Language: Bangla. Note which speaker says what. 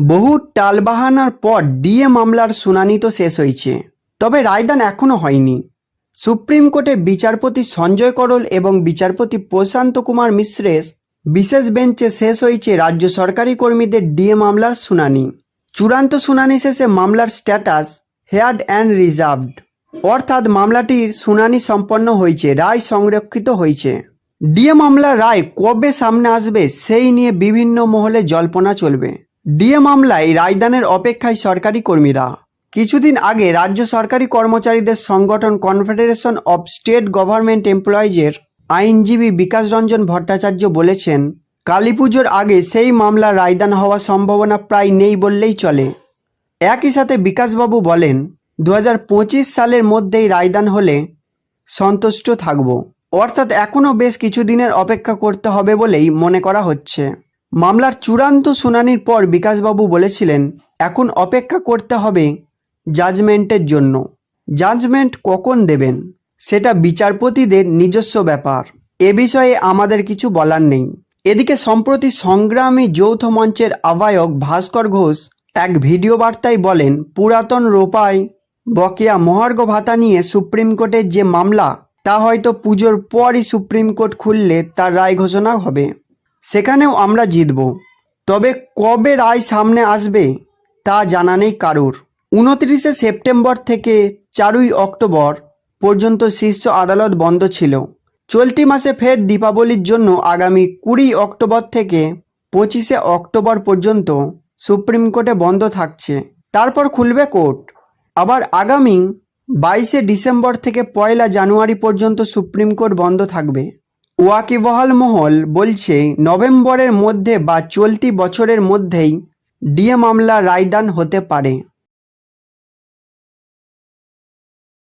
Speaker 1: বহু টালবাহানার পর ডিএ মামলার শুনানি তো শেষ হয়েছে, তবে রায়দান এখনও হয়নি। সুপ্রিম কোর্টে বিচারপতি সঞ্জয় করল এবং বিচারপতি প্রশান্ত কুমার মিশ্রের বিশেষ বেঞ্চে শেষ হয়েছে রাজ্য সরকারি কর্মীদের ডিএ মামলার শুনানি। চূড়ান্ত শুনানি শেষে মামলার স্ট্যাটাস হেয়ার্ড অ্যান্ড রিজার্ভড। অর্থাৎ মামলাটির শুনানি সম্পন্ন হয়েছে, রায় সংরক্ষিত হয়েছে। ডিএ মামলার রায় কবে সামনে আসবে সেই নিয়ে বিভিন্ন মহলে জল্পনা চলবে। ডিএ মামলায় রায়দানের অপেক্ষায় সরকারি কর্মীরা। কিছুদিন আগে রাজ্য সরকারি কর্মচারীদের সংগঠন কনফেডারেশন অব স্টেট গভর্নমেন্ট এমপ্লয়িজের আইনজীবী বিকাশ রঞ্জন ভট্টাচার্য বলেছেন, কালী পুজোর আগে সেই মামলা রায়দান হওয়ার সম্ভাবনা প্রায় নেই বললেই চলে। একই সাথে বিকাশবাবু বলেন দু হাজার পঁচিশ সালের মধ্যেই রায়দান হলে সন্তুষ্ট থাকব। অর্থাৎ এখনও বেশ কিছুদিনের অপেক্ষা করতে হবে বলেই মনে করা হচ্ছে। মামলার চূড়ান্ত শুনানির পর বিকাশবাবু বলেছিলেন, এখন অপেক্ষা করতে হবে জাজমেন্টের জন্য। জাজমেন্ট কখন দেবেন? সেটা বিচারপতিদের নিজস্ব ব্যাপার। এ বিষয়ে আমাদের কিছু বলার নেই। এদিকে সম্প্রতি সংগ্রামী যৌথ মঞ্চের আহ্বায়ক ভাস্কর ঘোষ এক ভিডিও বার্তায় বলেন, পুরাতন রোপায় বকেয়া মহার্ঘ ভাতা নিয়ে সুপ্রিম কোর্টের যে মামলা, তা হয়তো পুজোর পরই সুপ্রিম কোর্ট খুললে তার রায় ঘোষণা হবে। সেখানেও আমরা জিতব। তবে কবে রায় সামনে আসবে, তা জানা নেই কারুর। উনত্রিশে সেপ্টেম্বর থেকে চারই অক্টোবর পর্যন্ত শীর্ষ আদালত বন্ধ ছিল। চলতি মাসে ফের দীপাবলির জন্য আগামী কুড়ি অক্টোবর থেকে পঁচিশে অক্টোবর পর্যন্ত সুপ্রিম কোর্টে বন্ধ থাকছে। তারপর খুলবে কোর্ট। আবার আগামী বাইশে ডিসেম্বর থেকে পয়লা জানুয়ারি পর্যন্ত সুপ্রিম কোর্ট বন্ধ থাকবে। ওয়াকিবহাল মহল বলছে নভেম্বরের মধ্যে বা চলতি বছরের মধ্যেই ডিএ মামলা রায়দান হতে পারে।